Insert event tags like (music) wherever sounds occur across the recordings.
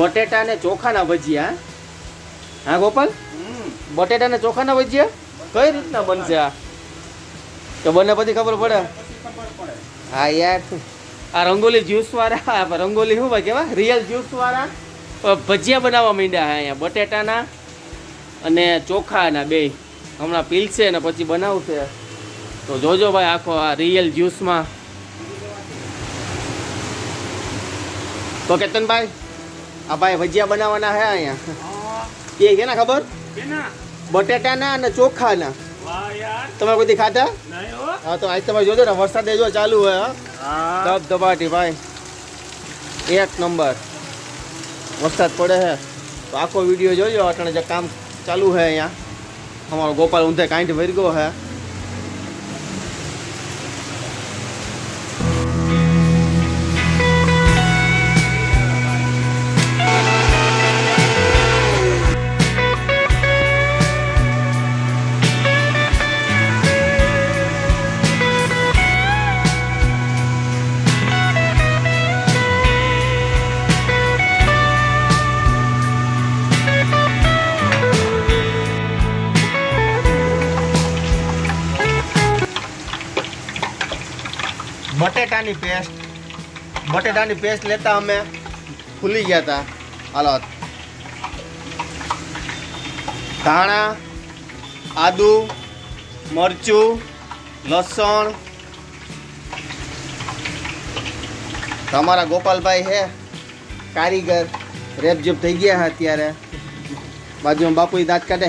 બટેટા ને ચોખાના ભજીયા હા? ગોપાલ? બટેટા ને ચોખાના ભજીયા? કઈ રીતના બનશે આ? તો બને પછી ખબર પડે. હા યાર. આ રંગોલી જ્યુસ વાળા રંગોલી શું ભાઈ કેવા રિયલ જ્યુસ વાળા. ભજીયા બનાવવા માંડ્યા હા અહીંયા બટેટાના અને ચોખાના બે. હમણાં પીલશે ને પછી બનાવશે. તો જોજો ભાઈ આખો આ રિયલ જ્યુસમાં તો કેતનભાઈ આ ભાઈ ભજીયા બનાવવાના હે અહીંયા. એ ને ખબર? બટેટાના અને ચોખાના. તમે કોઈ ખાધા? હા. તો આજ તમે જોજો ને વરસાદ જો ચાલુ હોય હા. ધબ ધબાટી ભાઈ. એક નંબર. વરસાદ પડે હે. તો આખો વીડિયો જોજો અટણે જે કામ ચાલુ છે અહીંયા. અમારો ગોપાલ ઊંધે કાંઠ વર્ગો છે બટેટાની પેસ્ટ બટેટાની પેસ્ટ લેતા અમે ભૂલી ગયા હતા હાલો ધાણા, આદુ, મરચું, લસણ. તમારા ગોપાલભાઈ છે કારીગર. રેપજેપ થઈ ગયા છે અત્યારે. બાજુમાં બાપુ દાંત કાઢે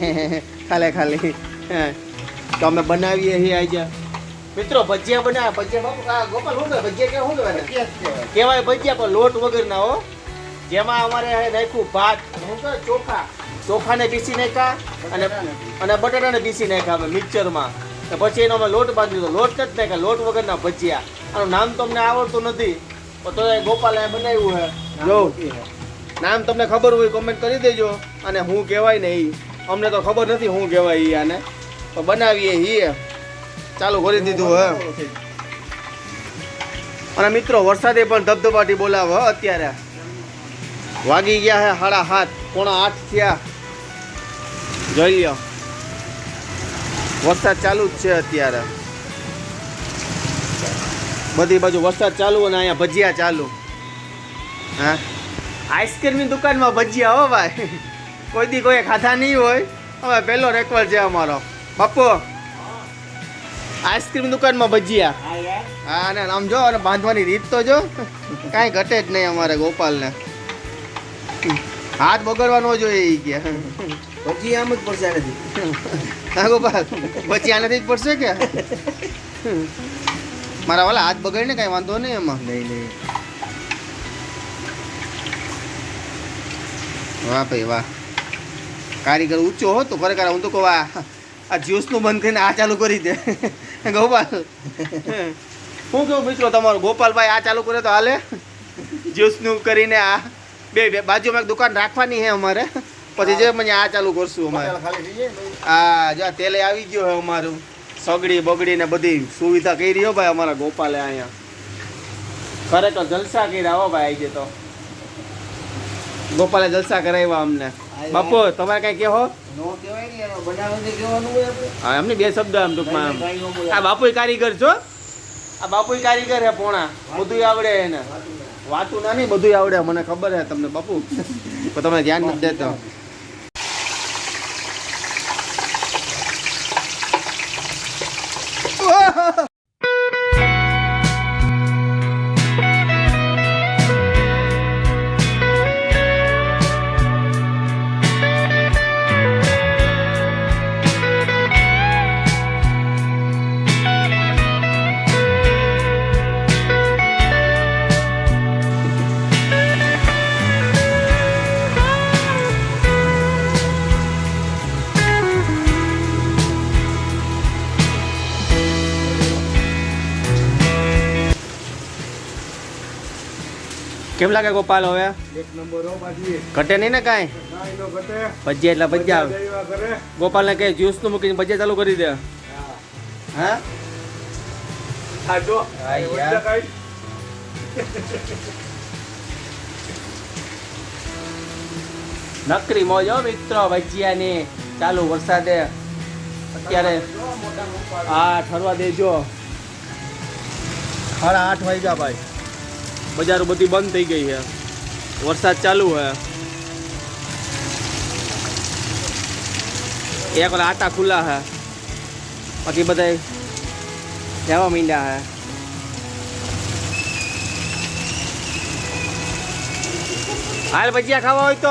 (laughs) ખાલે ખાલી. તો અમે બનાવીએ છીએ આજે મિત્રો ભજીયા બનાવ્યા ભજીયા બાપુ આ ગોપાલ શું કહેવાય? ભજીયા કેવા શું કહેવાય કહેવાય. ભજીયા પણ લોટ વગરના હો. જેમાં અમારે નાખ્યું ભાત. શું કહેવાય? ચોખા. ચોખાને પીસી નાખ્યા અને અને બટાટાને પીસી નાખ્યા અમે મિક્સરમાં. તો પછી એનો અમે લોટ બાંધી દીધો. લોટ જ નાખ્યા લોટ વગરના ભજીયા. આનું નામ તમને આવડતું નથી પણ તો એ ગોપાલે બનાવ્યું હે. જો. નામ તમને ખબર હોય કોમેન્ટ કરી દેજો. અને હું કહેવાય ને એ અમને તો ખબર નથી હું કહેવાય એ આને. તો બનાવીએ ઈ ચાલુ કરી દીધું હે અને મિત્રો, વરસાદે પણ ધબધબાટી બોલાવે અત્યારે. વાગી ગયા હે સાડા હાથ પોણા આઠ થયા. જોઈ લ્યો. વરસાદ ચાલુ જ છે અત્યારે. બધી બાજુ વરસાદ ચાલુ અને અહીંયા ભજીયા ચાલુ. હા? આઈસ્ક્રીમની દુકાનમાં ભજીયા હો ભાઈ. કોઈ દી કોઈ ખાધા નહીં હોય. હવે પહેલો રેકવર છે અમારો. બાપુ આઈસ્ક્રીમ દુકાનમાં ભજીયા. હા અને આમ જો અને બાંધવાની રીત તો જો. કાંઈ ઘટે જ નહીં અમારે ગોપાલને. હાથ બગડવા ન જોઈએ એ કે. પછી આમ જ પડશે આનાથી. હા ગોપાલ પછી આનાથી જ પડશે કે? મારા વાલા હાથ બગડીને કાંઈ વાંધો નહીં એમાં. નહીં નહીં. વાહ ભાઈ વાહ. કારીગર ઊંચો હો તો ખરેખર હું તો કહું આ આ જ્યુસનું બંધ કરીને આ ચાલુ કરી દે. ગોપાલ. શું કેવું મિત્રો તમારું ગોપાલભાઈ આ ચાલુ કરે તો હાલે. જ્યુસનું કરીને આ બે બે બાજુમાં એક દુકાન રાખવાની છે અમારે. પછી જે મને આ ચાલુ કરશું અમારે. હા જો તેલે આવી ગયો હે અમારું. સગડી બગડી ને બધી સુવિધા કરી હો ભાઈ અમારા ગોપાલે અહીંયા. ખરેખર જલસા કર્યા હો ભાઈ આજે તો. ગોપાલે જલસા કરાવ્યા અમને. બાપુ તમારે કઈ કહો હા એમની બે શબ્દ આમ ટૂંકમાં. આ બાપુ કારીગર છો આ બાપુ કારીગર હે પોણા. બધું આવડે એને. વાતું ના. નહીં બધું આવડે મને ખબર હે તમને બાપુ. પણ તમે ધ્યાન નથી દેતો. કેમ લાગે ગોપાલ હવે? એક નંબર હો પાછી ઘટે નહીં ને કાંઈ? કાંઈ નો ઘટે. ભજીયા એટલે ભજીયા આવે. ને કઈ ગોપાલને કહે જ્યુસનું મૂકીને ભજીયા ચાલુ કરી દે. હા. નકરી મોજ હો મિત્રો ભજીયાની. ચાલુ વરસાદે. અત્યારે હા ઠરવા દેજો. સાડા આઠ વાગ્યા ભાઈ. બજારો બધી બંધ થઈ ગઈ છે. વરસાદ ચાલુ છે. એક આટા ખુલ્લા છે. બાકી બધા જવા મીંડ્યા છે. હાલ ભજીયા ખાવા હોય તો.